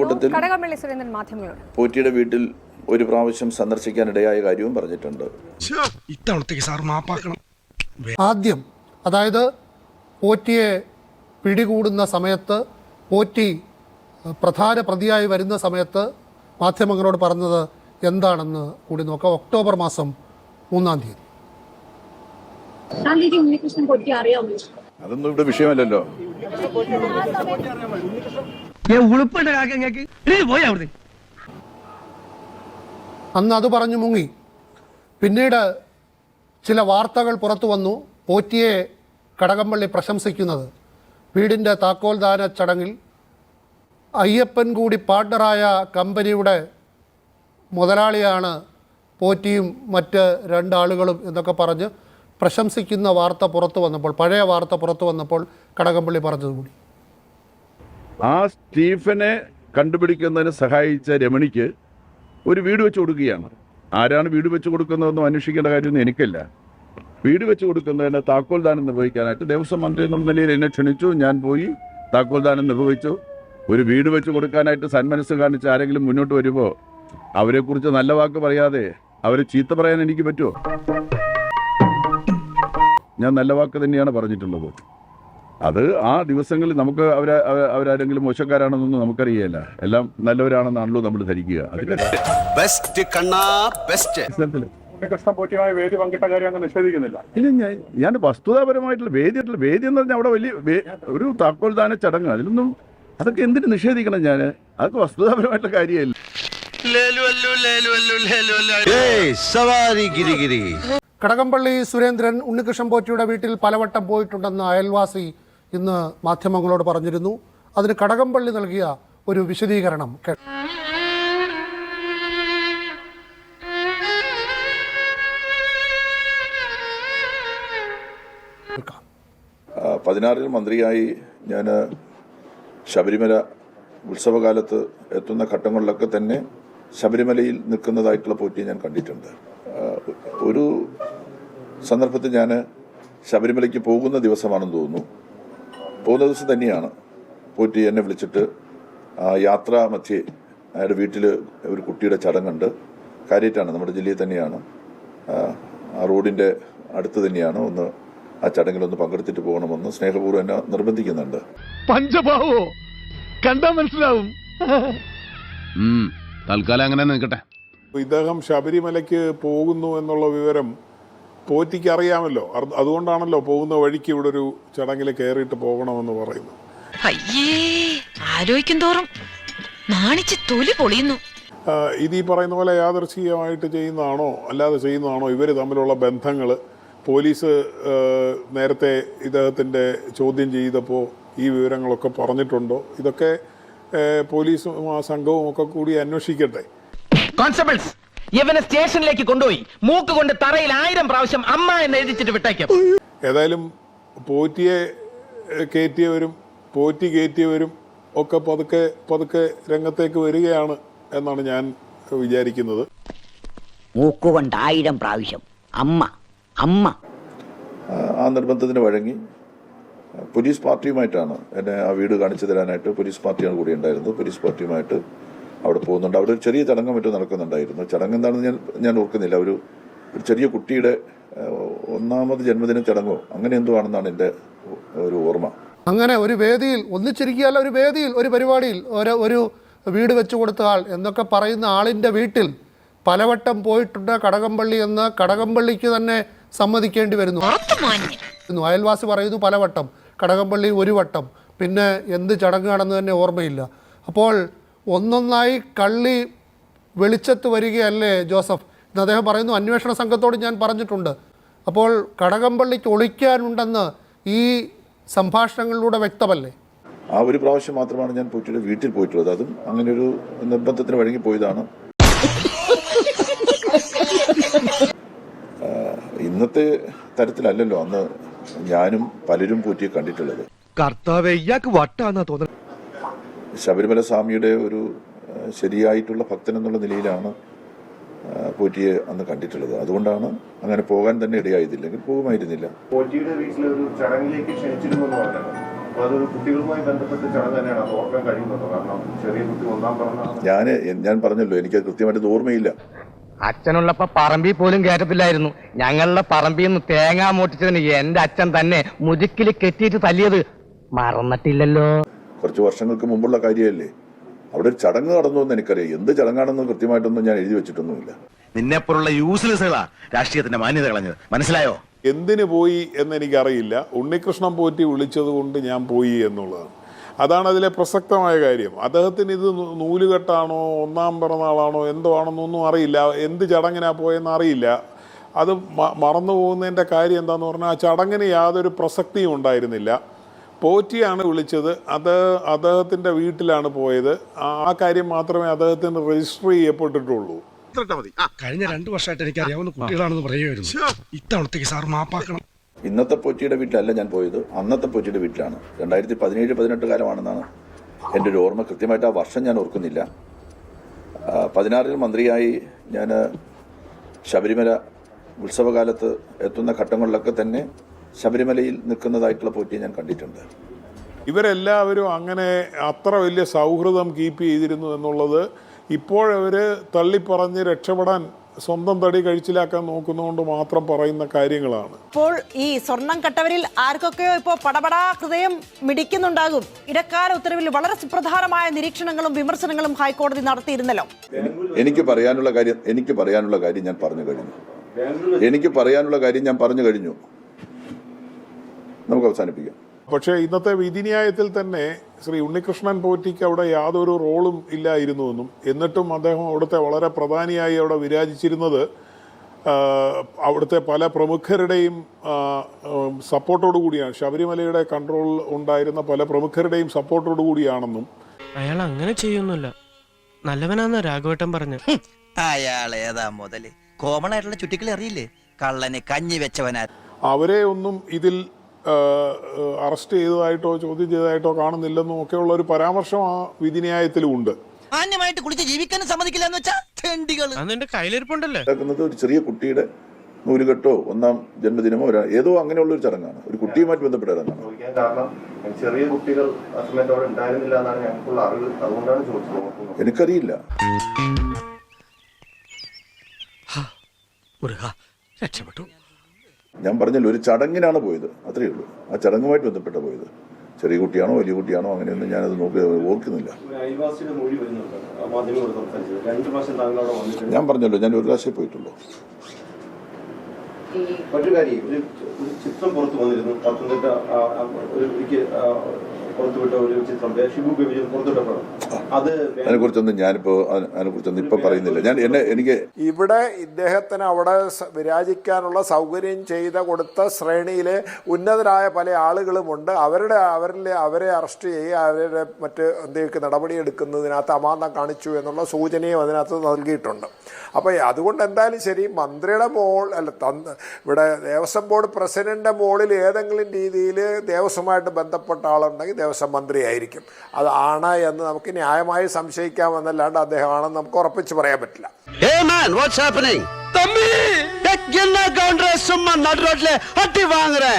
കൂട്ടത്തിൽ പോറ്റിയുടെ വീട്ടിൽ ഒരു പ്രാവശ്യം സന്ദർശിക്കാനിടയായ കാര്യവും പറഞ്ഞിട്ടുണ്ട്. ഇത്തവണത്തേക്ക് സാർ മാപ്പാക്കണം. ആദ്യം അതായത് പോറ്റിയെ പിടികൂടുന്ന സമയത്ത് പോറ്റി പ്രധാന പ്രതിയായി വരുന്ന സമയത്ത് മാധ്യമങ്ങളോട് പറഞ്ഞത് എന്താണെന്ന് കൂടി നോക്കാം. ഒക്ടോബർ മാസം മൂന്നാം തീയതി. അതൊന്നും ഇവിടെ വിഷയമല്ലല്ലോ. അന്ന് അത് പറഞ്ഞു മുങ്ങി. പിന്നീട് ചില വാർത്തകൾ പുറത്തു വന്നു. പോറ്റിയെ കടകംപള്ളി പ്രശംസിക്കുന്നത്. വീടിന്റെ താക്കോൽദാന ചടങ്ങിൽ അയ്യപ്പൻ കൂടി പാർട്ണറായ കമ്പനിയുടെ മുതലാളിയാണ് പോറ്റിയും മറ്റ് രണ്ടാളുകളും എന്നൊക്കെ പറഞ്ഞ് പ്രശംസിക്കുന്ന വാർത്ത പുറത്തു വന്നപ്പോൾ പഴയ വാർത്ത പുറത്തു വന്നപ്പോൾ കടകംപള്ളി പറഞ്ഞതുകൂടി. ആ സ്റ്റീഫനെ കണ്ടുപിടിക്കുന്നതിന് സഹായിച്ച രമണിക്ക് ഒരു വീട് വെച്ച് കൊടുക്കുകയാണ്. ആരാണ് വീട് വെച്ച് കൊടുക്കുന്നതെന്നും അന്വേഷിക്കേണ്ട കാര്യമൊന്നും എനിക്കല്ല. വീട് വെച്ച് കൊടുക്കുന്നതിന് താക്കോൽദാനം നിർവഹിക്കാനായിട്ട് ദേവസ്വം മന്ത്രി എന്നുള്ള നിലയിൽ എന്നെ ക്ഷണിച്ചു. ഞാൻ പോയി താക്കോൽദാനം നിർവഹിച്ചു. ഒരു വീട് വെച്ച് കൊടുക്കാനായിട്ട് സന്മനസ് കാണിച്ച് ആരെങ്കിലും മുന്നോട്ട് വരുമ്പോൾ അവരെക്കുറിച്ച് നല്ല വാക്ക് പറയാതെ അവരെ ചീത്ത പറയാൻ എനിക്ക് പറ്റുമോ? ഞാൻ നല്ല വാക്ക് തന്നെയാണ് പറഞ്ഞിട്ടുള്ളത്. അത് ആ ദിവസങ്ങളിൽ നമുക്ക് അവരെ അവ- അവരാരെങ്കിലും മോശക്കാരാണെന്നൊന്നും നമുക്കറിയില്ല എല്ലാം നല്ലവരാണെന്നാണല്ലോ നമ്മൾ ധരിക്കുക. അതിന്റെ ബെസ്റ്റ് കണ്ണാ ബെസ്റ്റ് അടിസ്ഥാനത്തിൽ വേദി നിഷേധിക്കുന്നില്ല. ഇല്ല ഞാൻ ഞാൻ വസ്തുതാപരമായിട്ടുള്ള വേദിയായിട്ടുള്ള വേദി എന്ന് പറഞ്ഞാൽ അവിടെ വലിയ ഒരു താക്കോൽദാന ചടങ്ങ്. അതിലൊന്നും അതൊക്കെ എന്തിനു നിഷേധിക്കണം ഞാൻ അതൊക്കെ വസ്തുതാപരമായിട്ടുള്ള കാര്യമല്ല. കടകംപള്ളി സുരേന്ദ്രൻ ഉണ്ണികൃഷ്ണൻ പോറ്റിയുടെ വീട്ടിൽ പലവട്ടം പോയിട്ടുണ്ടെന്ന് അയൽവാസി ഇന്ന് മാധ്യമങ്ങളോട് പറഞ്ഞിരുന്നു. അതിന് കടകംപള്ളി നൽകിയ ഒരു വിശദീകരണം പതിനാറിൽ മന്ത്രിയായി ഞാൻ ശബരിമല ഉത്സവകാലത്ത് എത്തുന്ന ഘട്ടങ്ങളിലൊക്കെ തന്നെ ശബരിമലയിൽ നിൽക്കുന്നതായിട്ടുള്ള പോറ്റി ഞാൻ കണ്ടിട്ടുണ്ട്. ഒരു സന്ദർഭത്തിൽ ഞാൻ ശബരിമലയ്ക്ക് പോകുന്ന ദിവസമാണെന്ന് തോന്നുന്നു. പോകുന്ന ദിവസം തന്നെയാണ് പോറ്റി എന്നെ വിളിച്ചിട്ട് ആ, യാത്രാ മധ്യേ അയാളുടെ വീട്ടിൽ ഒരു കുട്ടിയുടെ ചടങ്ങുണ്ട്. കാര്യമായിട്ടാണ് നമ്മുടെ ജില്ലയിൽ തന്നെയാണ്. ആ, ആ റോഡിന്റെ അടുത്ത് തന്നെയാണ് ഒന്ന് ആ ചടങ്ങിലൊന്ന് പങ്കെടുത്തിട്ട് പോകണമെന്ന് സ്നേഹപൂർവം എന്നെ നിർബന്ധിക്കുന്നുണ്ട്. പഞ്ചഭാവോ? കണ്ടാ മനസ്സിലാവും. തൽക്കാലം അങ്ങനെ നിൽക്കട്ടെ. ഇദ്ദേഹം ശബരിമലയ്ക്ക് പോകുന്നു എന്നുള്ള വിവരം പോറ്റിക്ക് അറിയാമല്ലോ അതുകൊണ്ടാണല്ലോ പോകുന്ന വഴിക്ക് ഇവിടെ ഒരു ചടങ്ങിൽ കയറിയിട്ട് പോകണമെന്ന് പറയുന്നത്. അയ്യേ ആലോചിക്കും തോറും. നാണിച്ച് തൊലി പൊളിയുന്നു. ഇത് ഈ പറയുന്ന പോലെ യാദർശികമായിട്ട് ചെയ്യുന്നതാണോ അല്ലാതെ ചെയ്യുന്നതാണോ? ഇവർ തമ്മിലുള്ള ബന്ധങ്ങൾ പോലീസ് നേരത്തെ ഇദ്ദേഹത്തിന്റെ ചോദ്യം ചെയ്തപ്പോൾ ഈ വിവരങ്ങളൊക്കെ പറഞ്ഞിട്ടുണ്ടോ? ഇതൊക്കെ പോലീസും ആ സംഘവും ഒക്കെ കൂടി അന്വേഷിക്കട്ടെ. കോൺസ്റ്റബിൾസ് ഇവനെ സ്റ്റേഷനിലേക്ക് കൊണ്ടുപോയി. മൂക്ക് കൊണ്ട് തറയിൽ ആയിരം പ്രാവശ്യം അമ്മ എന്ന് എഴുതിച്ചിട്ട് വിട്ടേക്കും. ഏതായാലും പോറ്റിയെ കയറ്റിയവരും പോറ്റി കയറ്റിയവരും ഒക്കെ പതുക്കെ പതുക്കെ രംഗത്തേക്ക് വരികയാണ് എന്നാണ് ഞാൻ വിചാരിക്കുന്നത്. മൂക്കുകൊണ്ട് ആയിരം പ്രാവശ്യം അമ്മ അമ്മ. ആ, ആ നിർബന്ധത്തിന് വഴങ്ങി പോലീസ് പാർട്ടിയുമായിട്ടാണ് എന്നെ ആ വീട് കാണിച്ചു തരാനായിട്ട് പോലീസ് പാർട്ടിയാണ് കൂടി ഉണ്ടായിരുന്നത്. പോലീസ് പാർട്ടിയുമായിട്ട് അവിടെ പോകുന്നുണ്ട്. അവിടെ ഒരു ചെറിയ ചടങ്ങ് മറ്റും നടക്കുന്നുണ്ടായിരുന്നു. ചടങ്ങ് എന്താണെന്ന് ഞാൻ ഞാൻ ഓർക്കുന്നില്ല. ഒരു ഒരു ചെറിയ കുട്ടിയുടെ ഒന്നാമത് ജന്മദിന ചടങ്ങോ അങ്ങനെ എന്തോ ആണെന്നാണ് എന്റെ ഒരു ഓർമ്മ. അങ്ങനെ ഒരു വേദിയിൽ ഒന്നിച്ചിരിക്കുകയല്ല ഒരു വേദിയിൽ ഒരു പരിപാടിയിൽ ഒരു ഒരു വീട് വെച്ചു കൊടുത്ത ആൾ എന്നൊക്കെ പറയുന്ന ആളിന്റെ വീട്ടിൽ പലവട്ടം പോയിട്ടുണ്ട്. കടകംപള്ളി എന്ന് കടകംപള്ളിക്ക് തന്നെ സമ്മതിക്കേണ്ടി വരുന്നു. അയൽവാസി പറയുന്നു പലവട്ടം. കടകംപള്ളി ഒരു വട്ടം. പിന്നെ എന്ത് ചടങ്ങാണെന്ന് തന്നെ ഓർമ്മയില്ല. അപ്പോൾ ഒന്നൊന്നായി കള്ളി വെളിച്ചത്ത് വരികയല്ലേ ജോസഫ്? എന്ന് അദ്ദേഹം പറയുന്നു അന്വേഷണ സംഘത്തോട് ഞാൻ പറഞ്ഞിട്ടുണ്ട്. അപ്പോൾ കടകംപള്ളിക്ക് ഒളിക്കാനുണ്ടെന്ന് ഈ സംഭാഷണങ്ങളിലൂടെ വ്യക്തമല്ലേ? ആ ഒരു പ്രാവശ്യം മാത്രമാണ് ഞാൻ പോയിട്ടുള്ളത് വീട്ടിൽ പോയിട്ടുള്ളത്. അതും അങ്ങനെ ഒരു നിർബന്ധത്തിന് വഴങ്ങി പോയതാണ്. ഇന്നത്തെ തരത്തിലല്ലല്ലോ അന്ന് ഞാനും പലരും പോറ്റി കണ്ടിട്ടുള്ളത്. കർത്താവ് ഇയാൾക്ക് വട്ടാന്നാ തോന്നുന്നത് ശബരിമല സ്വാമിയുടെ ഒരു ശരിയായിട്ടുള്ള ഭക്തൻ എന്നുള്ള നിലയിലാണ് പോറ്റിയെ അന്ന് കണ്ടിട്ടുള്ളത്. അതുകൊണ്ടാണ് അങ്ങനെ പോകാൻ തന്നെ ഇടയായതില്ലെങ്കിൽ പോകുമായിരുന്നില്ല. പോറ്റിയുടെ വീട്ടിൽ ഒരു ചടങ്ങിലേക്ക് ക്ഷണിച്ചിരുന്നു അതൊരു കുട്ടികളുമായി ബന്ധപ്പെട്ട ചടങ്ങ് തന്നെയാണ്. അത് ഓർക്കാൻ കഴിയുന്നത് കാരണം ചെറിയ കുട്ടി ഒന്നാം പറഞ്ഞ ഞാൻ ഞാൻ പറഞ്ഞല്ലോ എനിക്ക് കൃത്യമായിട്ട് ഓർമ്മയില്ല. അച്ഛനുള്ളപ്പോ പറമ്പി പോലും കയറ്റത്തില്ലായിരുന്നു ഞങ്ങളുടെ പറമ്പിൽ നിന്ന് തേങ്ങ മോട്ടിച്ചതിന് എന്റെ അച്ഛൻ തന്നെ മുതുക്കിൽ കെട്ടിയിട്ട് തല്ലിയത് മറന്നിട്ടില്ലല്ലോ. കുറച്ച് വർഷങ്ങൾക്ക് മുമ്പുള്ള കാര്യമല്ലേ? അവിടെ ഒരു ചടങ്ങ് നടന്നു എന്ന് എനിക്കറിയാം. എന്ത് ചടങ്ങാണെന്ന് കൃത്യമായിട്ടൊന്നും ഞാൻ എഴുതി വെച്ചിട്ടൊന്നുമില്ല. നിന്നെപ്പോലുള്ള യൂസ്ലെസ്സുകളാ രാഷ്ട്രീയത്തിന്റെ മാന്യത കളഞ്ഞത്. മനസ്സിലായോ? എന്തിനു പോയി എന്ന് എനിക്കറിയില്ല. ഉണ്ണികൃഷ്ണൻ പോറ്റി വിളിച്ചത് കൊണ്ട് ഞാൻ പോയി എന്നുള്ളതാണ്. അതാണ് അതിലെ പ്രസക്തമായ കാര്യം. അദ്ദേഹത്തിന് ഇത് നൂലുകെട്ടാണോ ഒന്നാം പിറന്നാളാണോ എന്തോ ആണെന്നൊന്നും അറിയില്ല. എന്ത് ചടങ്ങിനാ പോയെന്ന് അറിയില്ല. അത് മ- മറന്നു പോകുന്നതിന്റെ കാര്യം എന്താണെന്ന് പറഞ്ഞാൽ ആ ചടങ്ങിന് യാതൊരു പ്രസക്തിയും ഉണ്ടായിരുന്നില്ല. പോറ്റിയാണ് വിളിച്ചത്. അത് അദ്ദേഹത്തിന്റെ വീട്ടിലാണ് പോയത്. ആ ആ കാര്യം മാത്രമേ അദ്ദേഹത്തിന് രജിസ്റ്റർ ചെയ്യപ്പെട്ടിട്ടുള്ളൂ. കഴിഞ്ഞ രണ്ടു വർഷമായിട്ട് എനിക്ക് അറിയാവുന്ന കുട്ടികളാണെന്ന് പറയുമായിരുന്നു. ഇത്തവണത്തേക്ക് സാർ മാപ്പാക്കണം. ഇന്നത്തെ പോറ്റിയുടെ വീട്ടിലല്ല ഞാൻ പോയത്. അന്നത്തെ പോറ്റിയുടെ വീട്ടിലാണ്. രണ്ടായിരത്തി പതിനേഴ് പതിനെട്ട് കാലമാണെന്നാണ് എന്റെ ഒരു ഓർമ്മ. കൃത്യമായിട്ട് ആ വർഷം ഞാൻ ഓർക്കുന്നില്ല. പതിനാറിൽ മന്ത്രിയായി ഞാൻ ശബരിമല ഉത്സവകാലത്ത് എത്തുന്ന ഘട്ടങ്ങളിലൊക്കെ തന്നെ ശബരിമലയിൽ നിൽക്കുന്നതായിട്ടുള്ള പോറ്റിയെ ഞാൻ കണ്ടിട്ടുണ്ട്. ഇവരെല്ലാവരും അങ്ങനെ അത്ര വലിയ സൗഹൃദം കീപ്പ് ചെയ്തിരുന്നു എന്നുള്ളത് ഇപ്പോഴവർ തള്ളിപ്പറഞ്ഞ് രക്ഷപ്പെടാൻ സ്വന്തം തടി കഴിച്ചിലാക്കാൻ നോക്കുന്നതുകൊണ്ട് മാത്രം പറയുന്ന കാര്യങ്ങളാണ്. ഇപ്പോൾ ഈ സ്വർണം കട്ടവരിൽ ആർക്കൊക്കെയോ ഇപ്പോൾ പടപടാ ഹൃദയം മിടിക്കുന്നുണ്ടാകും. ഇടക്കാല ഉത്തരവിൽ വളരെ സുപ്രധാനമായ നിരീക്ഷണങ്ങളും വിമർശനങ്ങളും ഹൈക്കോടതി നടത്തിയിരുന്നല്ലോ. എനിക്ക് പറയാനുള്ള കാര്യം എനിക്ക് പറയാനുള്ള കാര്യം ഞാൻ പറഞ്ഞു കഴിഞ്ഞു. എനിക്ക് പറയാനുള്ള കാര്യം ഞാൻ പറഞ്ഞു കഴിഞ്ഞു. നമുക്ക് അവസാനിപ്പിക്കാം. പക്ഷേ ഇന്നത്തെ വിധിന്യായത്തിൽ തന്നെ ശ്രീ ഉണ്ണികൃഷ്ണൻ പോറ്റിക്ക് അവിടെ യാതൊരു റോളും ഇല്ലായിരുന്നു എന്നും എന്നിട്ടും അദ്ദേഹം അവിടുത്തെ വളരെ പ്രധാനിയായി അവിടെ വിരാജിച്ചിരുന്നത് അവിടുത്തെ പല പ്രമുഖരുടെയും സപ്പോർട്ടോടു കൂടിയാണ്. ശബരിമലയുടെ കൺട്രോൾ ഉണ്ടായിരുന്ന പല പ്രമുഖരുടെയും സപ്പോർട്ടോടു കൂടിയാണെന്നും. അയാൾ അങ്ങനെ ചെയ്യൊന്നുമില്ല നല്ലവനാന്ന് രാഘവട്ടൻ പറഞ്ഞു. അയാൾ ഏതാ മുതൽ? കോമൺ ആയിട്ടുള്ള ചുറ്റിക്കളി അറിയില്ലേ? കള്ളനെ കഞ്ഞി വെച്ചവനാ. അവരെ ഒന്നും ഇതിൽ അറസ്റ്റ് ചെയ്തതായിട്ടോ ചോദ്യം ചെയ്തതായിട്ടോ കാണുന്നില്ലെന്നും ഒക്കെയുള്ള ഒരു പരാമർശം ആ വിധിന്യായത്തിലും ഉണ്ട് മാന്യമായിട്ട് കുളിച്ച് ജീവിക്കാനും സമ്മതിക്കില്ല എന്ന് വെച്ചാൽ ഉണ്ടാക്കുന്നത് ഒരു ചെറിയ കുട്ടിയുടെ നൂലുകെട്ടോ ഒന്നാം ജന്മദിനമോ ഒരു ഏതോ അങ്ങനെയുള്ള ഒരു ചടങ്ങാണ്. ഒരു കുട്ടിയുമായിട്ട് ബന്ധപ്പെട്ട ചടങ്ങാണ് കാരണം ചെറിയ കുട്ടികൾ ആ സമയത്ത് അവിടെ ഉണ്ടായിരുന്നില്ല എന്നാണ് ഞങ്ങൾക്കുള്ള അറിവ്. അതുകൊണ്ടാണ് ചോദിച്ചത്. എനിക്കറിയില്ല. രക്ഷപ്പെട്ടു. ഞാൻ പറഞ്ഞല്ലോ ഒരു ചടങ്ങിനാണ് പോയത്. അത്രയേ ഉള്ളൂ. ആ ചടങ്ങുമായിട്ട് ബന്ധപ്പെട്ട പോയത്. ചെറിയ കുട്ടിയാണോ വലിയ കുട്ടിയാണോ അങ്ങനെയൊന്നും ഞാനത് നോക്കി ഓർക്കുന്നില്ല. ഞാൻ പറഞ്ഞല്ലോ ഞാൻ ഒരു പ്രാവശ്യം പോയിട്ടുള്ളൂ. മറ്റൊരു കാര്യം ഒരു ഒരു ചിത്രം പുറത്തു വന്നിരുന്നു. പത്തനംതിട്ട ഒരു പുറത്തുവിട്ട ഒരു ചിത്രം. ഷിബു അതിനെക്കുറിച്ചൊന്നും ഞാനിപ്പോൾ അതിനെക്കുറിച്ചൊന്നും ഇപ്പം പറയുന്നില്ല. ഞാൻ എന്നെ എനിക്ക് ഇവിടെ ഇദ്ദേഹത്തിന് അവിടെ വിരാജിക്കാനുള്ള സൗകര്യം ചെയ്ത കൊടുത്ത ശ്രേണിയിലെ ഉന്നതരായ പല ആളുകളുമുണ്ട്. അവരുടെ അവരിൽ അവരെ അറസ്റ്റ് ചെയ്യുക അവരുടെ മറ്റ് എന്തെങ്കിലും നടപടിയെടുക്കുന്നതിനകത്ത് അമാന്തം കാണിച്ചു എന്നുള്ള സൂചനയും അതിനകത്ത് നൽകിയിട്ടുണ്ട്. അപ്പോൾ അതുകൊണ്ട് എന്തായാലും ശരി മന്ത്രിയുടെ മോൾ അല്ല തന്ന് ഇവിടെ ദേവസ്വം ബോർഡ് പ്രസിഡന്റിന്റെ മോളിൽ ഏതെങ്കിലും രീതിയിൽ ദേവസ്വമായിട്ട് ബന്ധപ്പെട്ട ആളുണ്ടെങ്കിൽ ദേവസ്വം മന്ത്രിയായിരിക്കും. അത് ആണ് എന്ന് നമുക്ക് ന്യായമായി സംശയിക്കാം എന്നല്ലാണ്ട് അദ്ദേഹമാണെന്ന് നമുക്ക് ഉറപ്പിച്ച് പറയാൻ പറ്റില്ല. തമ്പി അട്ടി വാങ്ങുറേ